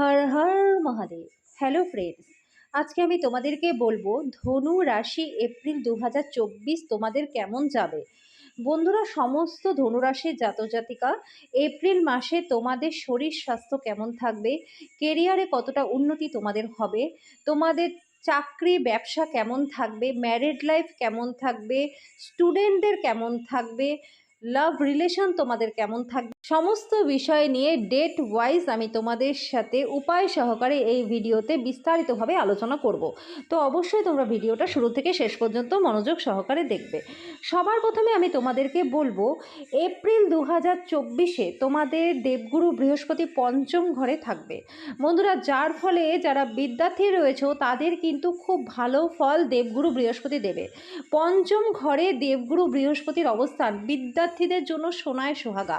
হর Har Mahadev. Hello friends আজকে আমি তোমাদেরকে বলব, ধনু রাশি এপ্রিল দু হাজার চব্বিশ তোমাদের কেমন যাবে? বন্ধুরা, সমস্ত ধনুরাশির জাতজাতিকা, এপ্রিল মাসে তোমাদের শরীর স্বাস্থ্য কেমন থাকবে? কেরিয়ারে কতটা উন্নতি তোমাদের হবে? তোমাদের চাকরি, ব্যবসা কেমন থাকবে? ম্যারিড লাইফ কেমন থাকবে? স্টুডেন্টদের কেমন থাকবে? লাভ রিলেশন তোমাদের কেমন থাকবে? সমস্ত বিষয় নিয়ে ডেট ওয়াইজ আমি তোমাদের সাথে উপায় সহকারে এই ভিডিওতে বিস্তারিতভাবে আলোচনা করব। তো অবশ্যই তোমরা ভিডিওটা শুরু থেকে শেষ পর্যন্ত মনোযোগ সহকারে দেখবে। সবার প্রথমে আমি তোমাদেরকে বলব এপ্রিল দু হাজার চব্বিশে তোমাদের দেবগুরু বৃহস্পতি পঞ্চম ঘরে থাকবে। বন্ধুরা, যার ফলে যারা বিদ্যার্থী রয়েছে, তাদের কিন্তু খুব ভালো ফল দেবগুরু বৃহস্পতি দেবে। পঞ্চম ঘরে দেবগুরু বৃহস্পতির অবস্থান বিদ্যার্থীদের জন্য সোনায় সোহাগা।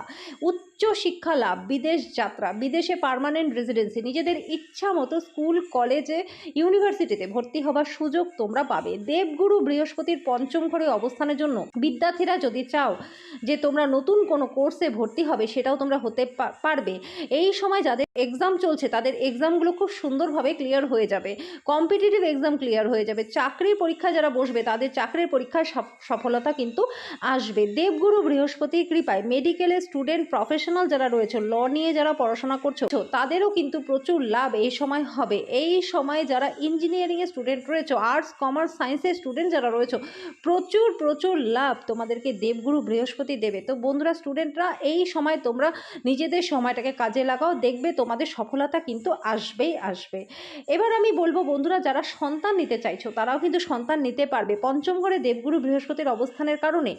উচ্চ শিক্ষা লাভ, বিদেশ যাত্রা, বিদেশে পার্মানেন্ট রেসিডেন্সি নিজেদের ইচ্ছা মতো স্কুল কলেজে ইউনিভার্সিটিতে ভর্তি হবার সুযোগ তোমরা পাবে। দেবগুরু বৃহস্পতির পঞ্চম ঘরে অবস্থানের জন্য বিদ্যার্থীরা যদি চাও যে তোমরা নতুন কোনো কোর্সে ভর্তি হবে, সেটাও তোমরা হতে পারবে। এই সময় যাদের এক্সাম চলছে, তাদের এক্সামগুলো খুব সুন্দরভাবে ক্লিয়ার হয়ে যাবে। কম্পিটিটিভ এক্সাম ক্লিয়ার হয়ে যাবে। চাকরির পরীক্ষা যারা বসবে, তাদের চাকরির পরীক্ষায় সফ- সফলতা কিন্তু আসবে। দেবগুরু বৃহস্পতির কৃপায় মেডিকেলে স্টুডেন্ট প্রফেশনাল যারা রয়েছে ল নিয়ে যারা পড়াশোনা করছ, তাদেরও কিন্তু প্রচুর লাভ এই সময় হবে। এই সময় যারা ইঞ্জিনিয়ারিংয়ের স্টুডেন্ট রয়েছে আর্টস কমার্স সায়েন্সের স্টুডেন্ট যারা রয়েছে, প্রচুর প্রচুর লাভ তোমাদেরকে দেবগুরু বৃহস্পতি দেবে। তো বন্ধুরা স্টুডেন্টরা এই সময় তোমরা নিজেদের সময়টাকে কাজে লাগাও, দেখবে তোমাদের সফলতা কিন্তু আসবেই আসবে। এবার আমি বলব, বন্ধুরা, যারা সন্তান নিতে চাইছো, তারাও কিন্তু সন্তান নিতে পারবে। পঞ্চম ঘরে দেবগুরু বৃহস্পতির অবস্থানের কারণে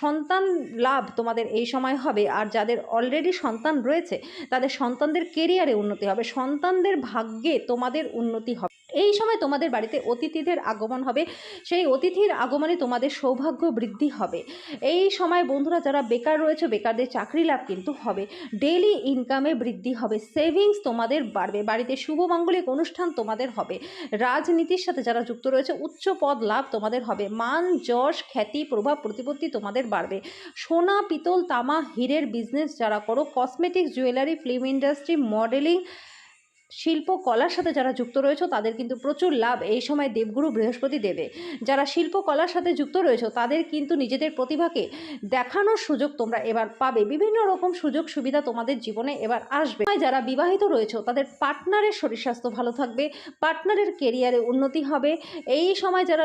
সন্তান লাভ তোমাদের এই সময় হবে। আর যাদের অলরেডি সন্তান রয়েছে তাদের সন্তানদের কেরিয়ারে উন্নতি হবে। সন্তানদের ভাগ্যে তোমাদের উন্নতি হবে। এই সময় তোমাদের বাড়িতে অতিথিদের আগমন হবে। সেই অতিথির আগমনে তোমাদের সৌভাগ্য বৃদ্ধি হবে। এই সময় বন্ধুরা যারা বেকার রয়েছে, বেকারদের চাকরি লাভ কিন্তু হবে। ডেলি ইনকামে বৃদ্ধি হবে। সেভিংস তোমাদের বাড়বে। বাড়িতে শুভ মাঙ্গলিক অনুষ্ঠান তোমাদের হবে। রাজনীতির সাথে যারা যুক্ত রয়েছে, উচ্চ পদ লাভ তোমাদের হবে। মান, যশ, খ্যাতি, প্রভাব, প্রতিপত্তি তোমাদের বাড়বে। সোনা, পিতল, তামা, হীরের বিজনেস যারা করো cosmetics jewellery film industry modelling শিল্প কলার সাথে যারা যুক্ত রয়েছে, তাদের কিন্তু প্রচুর লাভ এই সময় দেবগুরু বৃহস্পতি দেবে। যারা শিল্প কলার সাথে যুক্ত রয়েছে, তাদের কিন্তু নিজেদের প্রতিভাকে দেখানোর সুযোগ তোমরা এবার পাবে। বিভিন্ন রকম সুযোগ সুবিধা তোমাদের জীবনে এবার আসবে। যারা বিবাহিত রয়েছে, তাদের পার্টনারের শরীর স্বাস্থ্য ভালো থাকবে, পার্টনারের কেরিয়ারে উন্নতি হবে। এই সময় যারা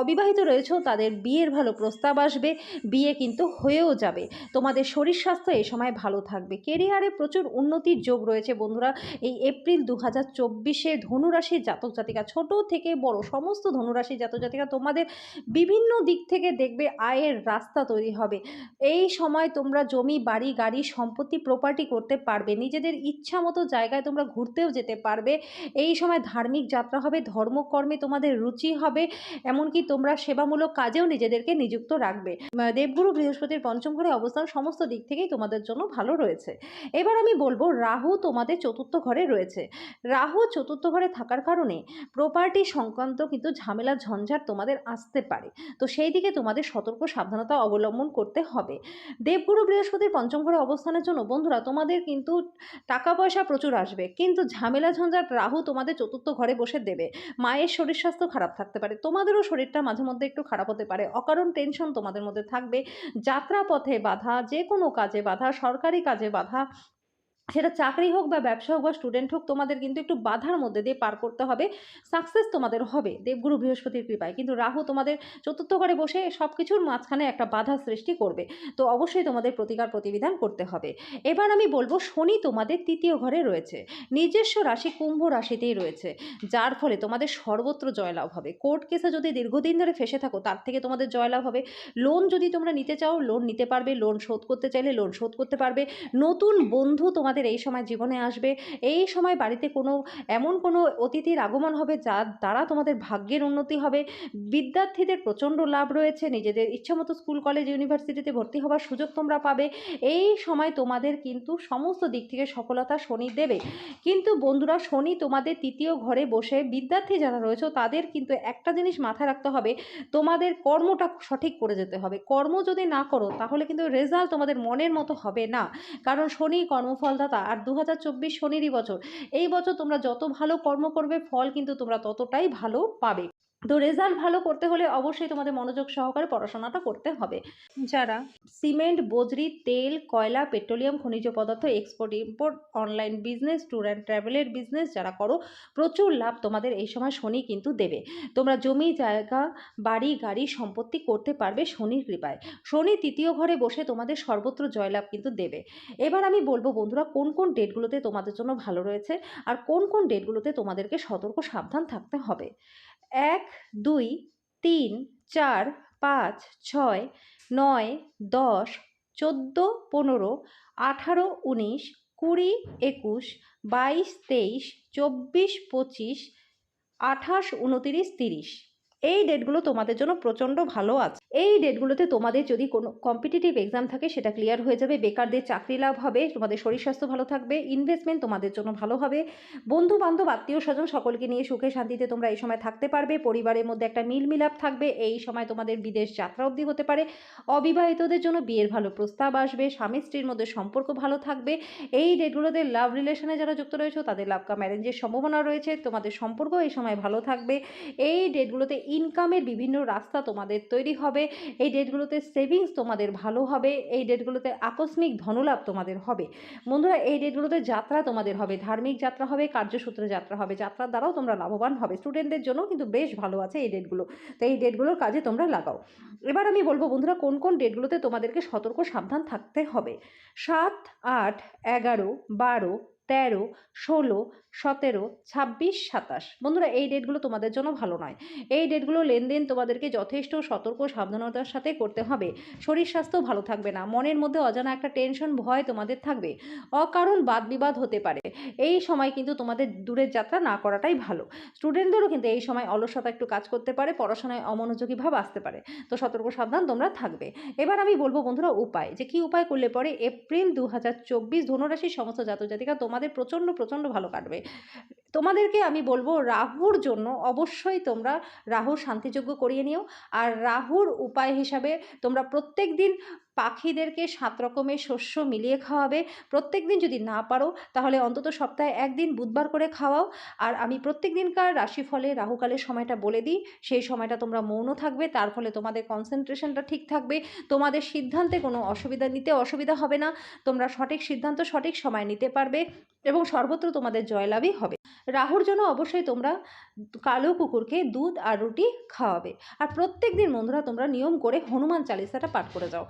অবিবাহিত রয়েছে, তাদের বিয়ের ভালো প্রস্তাব আসবে, বিয়ে কিন্তু হয়েও যাবে। তোমাদের শরীর স্বাস্থ্য এই সময় ভালো থাকবে। কেরিয়ারে প্রচুর উন্নতির যোগ রয়েছে বন্ধুরা। এই এপ্রিল দু হাজার চব্বিশে ধনুরাশির জাতক জাতিকা, ছোট থেকে বড় সমস্ত ধনুরাশির জাতক জাতিকা তোমাদের বিভিন্ন দিক থেকে দেখবে আয়ের রাস্তা তৈরি হবে। এই সময় তোমরা জমি, বাড়ি, গাড়ি সম্পত্তি প্রপার্টি করতে পারবে। নিজেদের ইচ্ছা মতো জায়গায় তোমরা ঘুরতেও যেতে পারবে। এই সময় ধার্মিক যাত্রা হবে, ধর্মকর্মে তোমাদের রুচি হবে, এমনকি তোমরা সেবামূলক কাজেও নিজেদেরকে নিযুক্ত রাখবে। দেবগুরু বৃহস্পতির পঞ্চম ঘরে অবস্থান সমস্ত দিক থেকেই তোমাদের জন্য ভালো রয়েছে। এবার আমি বলব, রাহু তোমাদের চতুর্থ ঘরে রয়েছে। রাহু চতুর্থ ঘরে থাকার কারণে প্রপার্টি সংক্রান্ত কিন্তু ঝামেলা, ঝঞ্ঝাট তোমাদের আসতে পারে। তো সেই দিকে তোমাদের সতর্ক, সাবধানতা অবলম্বন করতে হবে। দেবগুরু বৃহস্পতির পঞ্চম ঘরে অবস্থানের জন্য বন্ধুরা, তোমাদের কিন্তু টাকা পয়সা প্রচুর আসবে। কিন্তু ঝামেলা, ঝঞ্ঝাট রাহু তোমাদের চতুর্থ ঘরে বসে দেবে। মায়ের শরীর স্বাস্থ্য খারাপ থাকতে পারে। তোমাদেরও শরীরটা মাঝে মধ্যে একটু খারাপ হতে পারে। অকারণ টেনশন তোমাদের মধ্যে থাকবে। যাত্রাপথে বাধা যে কোনো কাজে বাধা, সরকারি কাজে বাধা সেটা চাকরি হোক বা ব্যবসা হোক বা স্টুডেন্ট হোক, তোমাদের কিন্তু একটু বাধার মধ্যে দিয়ে পার করতে হবে। সাকসেস তোমাদের হবে, দেবগুরু বৃহস্পতির কৃপায়। কিন্তু রাহু তোমাদের চতুর্থ ঘরে বসে সব কিছুর মাঝখানে একটা বাধা সৃষ্টি করবে। তো অবশ্যই তোমাদের প্রতিকার প্রতিবিধান করতে হবে। এবার আমি বলব, শনি তোমাদের তৃতীয় ঘরে রয়েছে। নিজস্ব রাশি কুম্ভ রাশিতেই রয়েছে, যার ফলে তোমাদের সর্বত্র জয়লাভ হবে। কোর্ট কেসে যদি দীর্ঘদিন ধরে ফেসে থাকো, তার থেকে তোমাদের জয়লাভ হবে। লোন যদি তোমরা নিতে চাও লোন নিতে পারবে। লোন শোধ করতে চাইলে লোন শোধ করতে পারবে। নতুন বন্ধু তোমাদের এই সময় জীবনে আসবে। এই সময় বাড়িতে কোনো, এমন কোনো অতিথির আগমন হবে যার দ্বারা তোমাদের ভাগ্যের উন্নতি হবে। বিদ্যার্থীদের প্রচণ্ড লাভ রয়েছে। নিজেদের ইচ্ছামতো স্কুল, কলেজ, ইউনিভার্সিটিতে ভর্তি হওয়ার সুযোগ তোমরা পাবে। এই সময় তোমাদের কিন্তু সমস্ত দিক থেকে সফলতা শনি দেবে। কিন্তু বন্ধুরা, শনি তোমাদের তৃতীয় ঘরে বসে বিদ্যার্থী যারা রয়েছে, তাদের কিন্তু একটা জিনিস মাথায় রাখতে হবে। তোমাদের কর্মটা সঠিক করে যেতে হবে। কর্ম যদি না করো, তাহলে কিন্তু রেজাল্ট তোমাদের মনের মতো হবে না। কারণ শনি কর্মফলদাতা জন্মদাতা আর দু হাজার চব্বিশ শনিরই বছর। এই বছর তোমরা যত ভালো কর্ম করবে, ফল কিন্তু তোমরা ততটাই ভালো পাবে। তো রেজাল্ট ভালো করতে হলে অবশ্যই তোমাদের মনোযোগ সহকারে পড়াশোনাটা করতে হবে। যারা সিমেন্ট বজরি তেল কয়লা পেট্রোলিয়াম খনিজ পদার্থ export import online business tour and ট্রাভেলের বিজনেস যারা করো প্রচুর লাভ তোমাদের এই সময় শনি কিন্তু দেবে। তোমরা জমি জায়গা বাড়ি গাড়ি সম্পত্তি করতে পারবে শনির কৃপায়। শনি তৃতীয় ঘরে বসে তোমাদের সর্বত্র জয়লাভ কিন্তু দেবে। এবার আমি বলব বন্ধুরা কোন কোন ডেটগুলোতে তোমাদের জন্য ভালো রয়েছে আর কোন কোন ডেটগুলোতে তোমাদেরকে সতর্ক সাবধান থাকতে হবে? এক, দুই, তিন, চার, পাঁচ, ছয়, নয়, দশ, চোদ্দ, পনেরো, আঠারো, উনিশ, কুড়ি, একুশ, বাইশ, তেইশ, চব্বিশ, পঁচিশ, আঠাশ, উনতিরিশ, তিরিশ। এই ডেটগুলো তোমাদের জন্য প্রচণ্ড ভালো আছে। এই ডেটগুলোতে তোমাদের যদি কোনো কম্পিটিটিভ এক্সাম থাকে, সেটা ক্লিয়ার হয়ে যাবে। বেকারদের চাকরি লাভ হবে, তোমাদের শরীর স্বাস্থ্য ভালো থাকবে ইনভেস্টমেন্ট তোমাদের জন্য ভালো হবে। বন্ধু বান্ধব আত্মীয় স্বজন সকলকে নিয়ে সুখে শান্তিতে তোমরা এই সময় থাকতে পারবে। পরিবারের মধ্যে একটা মিল মিলাপ থাকবে। এই সময় তোমাদের বিদেশ যাত্রা অবধি হতে পারে। অবিবাহিতদের জন্য বিয়ের ভালো প্রস্তাব আসবে। স্বামী স্ত্রীর মধ্যে সম্পর্ক ভালো থাকবে। এই ডেটগুলোতে লাভ রিলেশনে যারা যুক্ত রয়েছে, তাদের লাভ কাম ম্যারেঞ্জের সম্ভাবনা রয়েছে। তোমাদের সম্পর্ক এই সময় ভালো থাকবে। এই ডেটগুলোতে ইনকামের বিভিন্ন রাস্তা তোমাদের তৈরি হবে। এই ডেটগুলোতে সেভিংস তোমাদের ভালো হবে, এই ডেটগুলোতে আকস্মিক ধনলাভ তোমাদের হবে। বন্ধুরা, এই ডেটগুলোতে যাত্রা তোমাদের হবে, ধার্মিক যাত্রা হবে, কার্যসূত্রে যাত্রা হবে। যাত্রার দ্বারাও তোমরা লাভবান হবে। স্টুডেন্টদের জন্য কিন্তু বেশ ভালো আছে এই ডেটগুলো তো এই ডেটগুলোর কাজে তোমরা লাগাও। এবার আমি বলব বন্ধুরা, কোন কোন ডেটগুলোতে তোমাদেরকে সতর্ক সাবধান থাকতে হবে? সাত, আট, এগারো, বারো, তেরো, ষোলো সতেরো, ছাব্বিশ, সাতাশ। বন্ধুরা, এই ডেটগুলো তোমাদের জন্য ভালো নয়। এই ডেটগুলো লেনদেন তোমাদেরকে যথেষ্ট সতর্ক সাবধানতার সাথে করতে হবে। শরীর স্বাস্থ্য ভালো থাকবে না। মনের মধ্যে অজানা একটা টেনশন ভয় তোমাদের থাকবে। অকারণ বাদ বিবাদ হতে পারে। এই সময় কিন্তু তোমাদের দূরের যাত্রা না করাটাই ভালো। স্টুডেন্টদেরও কিন্তু এই সময় অলসতা একটু কাজ করতে পারে, পড়াশোনায় অমনোযোগী ভাব আসতে পারে। তো সতর্ক, সাবধান তোমরা থাকবে। এবার আমি বলব, বন্ধুরা, উপায়। যে কি উপায় করলে পরে এপ্রিল দু হাজার চব্বিশ ধনুরাশির সমস্ত জাতজাতিকা তোমাদের প্রচণ্ড প্রচণ্ড ভালো কাটবে। তোমাদেরকে আমি বলব রাহুর জন্য অবশ্যই তোমরা রাহুর শান্তিযোগ্য করিয়ে নিও। আর রাহুর উপায় হিসাবে তোমরা প্রত্যেক দিন পাখিদেরকে সাত রকমের শস্য মিলিয়ে খাওয়াবে। প্রত্যেক দিন যদি না পারো, তাহলে অন্তত সপ্তাহে একদিন বুধবার করে খাওয়াও। আর আমি প্রত্যেক দিনকার রাশিফলে রাহুকালের সময়টা বলে দিই। সেই সময়টা তোমরা মৌন থাকবে, তার ফলে তোমাদের কনসেন্ট্রেশনটা ঠিক থাকবে। তোমাদের সিদ্ধান্তে কোনো অসুবিধা নিতে অসুবিধা হবে না। তোমরা সঠিক সিদ্ধান্ত সঠিক সময় নিতে পারবে এবং সর্বত্র তোমাদের জয়লাভই হবে। রাহুর জন্য অবশ্যই তোমরা কালো কুকুরকে দুধ আর রুটি খাওয়াবে। আর প্রত্যেক দিন বন্ধুরা তোমরা নিয়ম করে হনুমান চালিসাটা পাঠ করে যাও।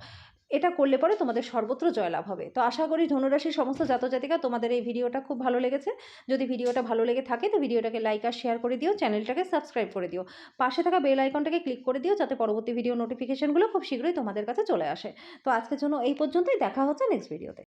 এটা করলে পরে তোমাদের সর্বত্র জয়লাভ হবে। তো আশা করি ধনুরাশির সমস্ত জাতজাতিকা তোমাদের এই ভিডিওটা খুব ভালো লেগেছে। যদি ভিডিওটা ভালো লেগে থাকে তো ভিডিওটাকে লাইক আর শেয়ার করে দিও, চ্যানেলটাকে সাবস্ক্রাইব করে দিও। পাশে থাকা বেল আইকনটাকে ক্লিক করে দিও যাতে পরবর্তী ভিডিও নোটিফিকেশানগুলো খুব শীঘ্রই তোমাদের কাছে চলে আসে। তো আজকের জন্য এই পর্যন্তই, দেখা হচ্ছে নেক্সট ভিডিওতে